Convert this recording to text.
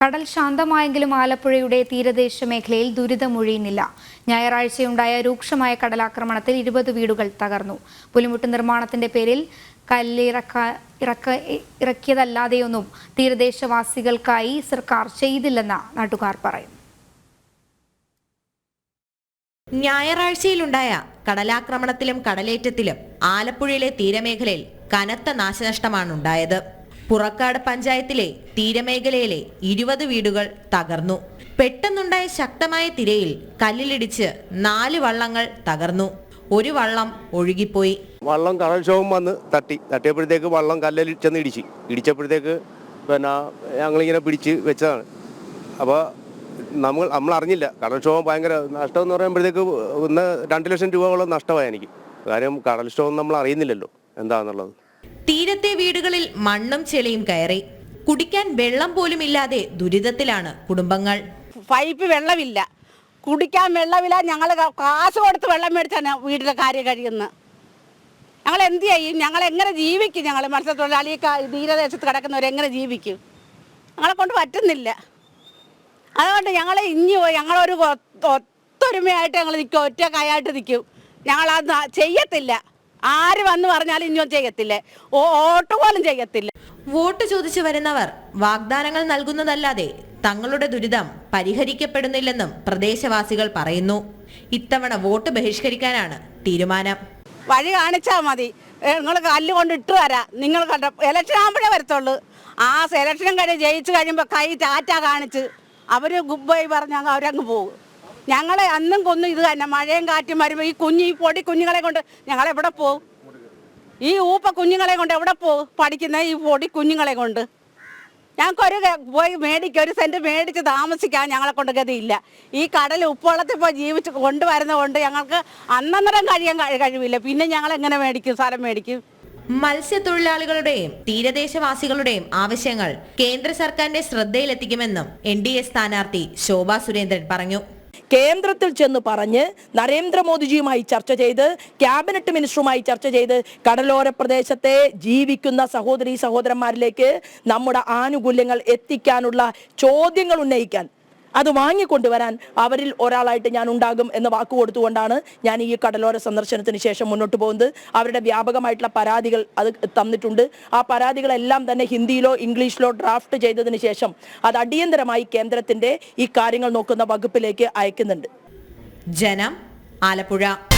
കടൽ ശാന്തമായെങ്കിലും ആലപ്പുഴയുടെ തീരദേശ മേഖലയിൽ ദുരിതമൊഴിയുന്നില്ല ഞായറാഴ്ചയുണ്ടായ രൂക്ഷമായ കടലാക്രമണത്തിൽ ഇരുപത് വീടുകൾ തകർന്നു. പുലിമുട്ട് നിർമ്മാണത്തിന്റെ പേരിൽ കല്ലിറക്ക ഇറക്ക ഇറക്കിയതല്ലാതെയൊന്നും തീരദേശവാസികൾക്കായി സർക്കാർ ചെയ്തില്ലെന്ന് നാട്ടുകാർ പറയുന്നു. ഞായറാഴ്ചയിലുണ്ടായ കടലാക്രമണത്തിലും കടലേറ്റത്തിലും ആലപ്പുഴയിലെ തീരമേഖലയിൽ കനത്ത നാശനഷ്ടമാണ് നാശനഷ്ടമാണുണ്ടായത്. പുറക്കാട് പഞ്ചായത്തിലെ തീരമേഖലയിലെ ഇരുപത് വീടുകൾ തകർന്നു. പെട്ടെന്നുണ്ടായ ശക്തമായ തിരയിൽ കല്ലിലിടിച്ച് നാല് വള്ളങ്ങൾ തകർന്നു. ഒരു വള്ളം ഒഴുകിപ്പോയി. വള്ളം കടൽക്ഷോഭം വന്ന് തട്ടി. തട്ടിയപ്പോഴത്തേക്ക് വള്ളം കല്ലിൽ ചെന്ന് ഇടിച്ച്. ഇടിച്ചപ്പോഴത്തേക്ക് പിന്നെ ഞങ്ങളിങ്ങനെ പിടിച്ച് വെച്ചതാണ്. അപ്പോൾ നമ്മൾ നമ്മൾ അറിഞ്ഞില്ല. കടൽക്ഷോഭം ഭയങ്കര നഷ്ടം എന്ന് പറയുമ്പോഴത്തേക്ക് ഒന്ന് രണ്ട് ലക്ഷം രൂപയോളം നഷ്ടമായി എനിക്ക്. കാര്യം കടൽക്ഷോഭം നമ്മൾ അറിയുന്നില്ലല്ലോ. എന്താണെന്നുള്ളത് തീരത്തെ വീടുകളിൽ മണ്ണും ചെളിയും കയറി. കുടിക്കാൻ വെള്ളം പോലും ഇല്ലാതെ ദുരിതത്തിലാണ് കുടുംബങ്ങൾ. പൈപ്പ് വെള്ളമില്ല. കുടിക്കാൻ വെള്ളമില്ല. ഞങ്ങൾ കാശ് കൊടുത്ത് വെള്ളം മേടിച്ചാണ് വീട്ടിലെ കാര്യം കഴിയുന്നത്. ഞങ്ങൾ എന്ത് ചെയ്യും? ഞങ്ങൾ എങ്ങനെ ജീവിക്കും ഞങ്ങൾ? മത്സ്യത്തൊഴിലാളി തീരദേശത്ത് കിടക്കുന്നവർ എങ്ങനെ ജീവിക്കും? ഞങ്ങളെ കൊണ്ട് പറ്റുന്നില്ല. അതുകൊണ്ട് ഞങ്ങൾ ഇനി ഞങ്ങളൊരു ഒത്തൊരുമയായിട്ട് ഞങ്ങൾ നിൽക്കും. ഒറ്റ കൈയായിട്ട് നിൽക്കും. ഞങ്ങളത് ചെയ്യത്തില്ല. ആര് വന്ന് പറഞ്ഞാലും ഇനിയും ചെയ്യത്തില്ല? വോട്ട് പോലും ചെയ്യത്തില്ല? വോട്ട് ചോദിച്ചു വരുന്നവർ വാഗ്ദാനങ്ങൾ നൽകുന്നതല്ലാതെ തങ്ങളുടെ ദുരിതം പരിഹരിക്കപ്പെടുന്നില്ലെന്നും പ്രദേശവാസികൾ പറയുന്നു. ഇത്തവണ വോട്ട് ബഹിഷ്കരിക്കാനാണ് തീരുമാനം. വഴി കാണിച്ചാൽ മതി. നിങ്ങൾ കല്ല് കൊണ്ട് ഇട്ട് തരാം. നിങ്ങൾ കണ്ട ഇലക്ഷൻ ആകുമ്പോഴേ വരത്തുള്ളൂ. ആ സെലക്ഷൻ കഴിഞ്ഞ് ജയിച്ചു കഴിയുമ്പോൾ കൈ ടാറ്റ കാണിച്ച് അവർ ഗുഡ് ബൈ പറഞ്ഞ് അവരങ്ങ് പോകും. ഞങ്ങളെ അന്നും കൊന്നും ഇത് തന്നെ. മഴയും കാറ്റും വരുമ്പോൾ ഈ കുഞ്ഞ് ഈ പൊടി കുഞ്ഞുങ്ങളെ കൊണ്ട് ഞങ്ങൾ എവിടെ പോകും ഈ ഊപ്പ കുഞ്ഞുങ്ങളെ കൊണ്ട് എവിടെ പോകും പഠിക്കുന്ന ഈ പൊടി കുഞ്ഞുങ്ങളെ കൊണ്ട്. ഞങ്ങൾക്കൊരു പോയി മേടിക്കുക ഒരു സെന്റ് മേടിച്ച് താമസിക്കാൻ ഞങ്ങളെ കൊണ്ട് ഗതിയില്ല. ഈ കടൽ ഉപ്പുവെള്ളത്തിൽ പോയി ജീവിച്ച് കൊണ്ടുവരുന്നത് കൊണ്ട് ഞങ്ങൾക്ക് അന്നന്നരം കഴിയാൻ കഴി- കഴിവില്ല. പിന്നെ ഞങ്ങൾ എങ്ങനെ മേടിക്കും? സ്ഥലം മേടിക്കും? മത്സ്യത്തൊഴിലാളികളുടെയും തീരദേശവാസികളുടെയും ആവശ്യങ്ങൾ കേന്ദ്ര സർക്കാരിന്റെ ശ്രദ്ധയിലെത്തിക്കുമെന്നും എൻ ഡി എ സ്ഥാനാർത്ഥി ശോഭാ സുരേന്ദ്രൻ പറഞ്ഞു. കേന്ദ്രത്തിൽ ചെന്ന് പറഞ്ഞ് നരേന്ദ്രമോദിജിയുമായി ചർച്ച ചെയ്ത് ക്യാബിനറ്റ് മിനിസ്റ്ററുമായി ചർച്ച ചെയ്ത് കടലോര പ്രദേശത്തെ ജീവിക്കുന്ന സഹോദരി സഹോദരന്മാരിലേക്ക് നമ്മുടെ ആനുകൂല്യങ്ങൾ എത്തിക്കാനുള്ള ചോദ്യങ്ങൾ ഉന്നയിക്കാൻ അത് വാങ്ങിക്കൊണ്ടുവരാൻ അവരിൽ ഒരാളായിട്ട് ഞാൻ ഉണ്ടാകും എന്ന് വാക്ക് കൊടുത്തുകൊണ്ടാണ് ഞാൻ ഈ കടലോര സന്ദർശനത്തിന് ശേഷം മുന്നോട്ട് പോകുന്നത്. അവരുടെ വ്യാപകമായിട്ടുള്ള പരാതികൾ അത് തന്നിട്ടുണ്ട്. ആ പരാതികളെല്ലാം തന്നെ ഹിന്ദിയിലോ ഇംഗ്ലീഷിലോ ഡ്രാഫ്റ്റ് ചെയ്തതിന് ശേഷം അത് അടിയന്തരമായി കേന്ദ്രത്തിന്റെ ഈ കാര്യങ്ങൾ നോക്കുന്ന വകുപ്പിലേക്ക് അയക്കുന്നുണ്ട്. ജനം ആലപ്പുഴ.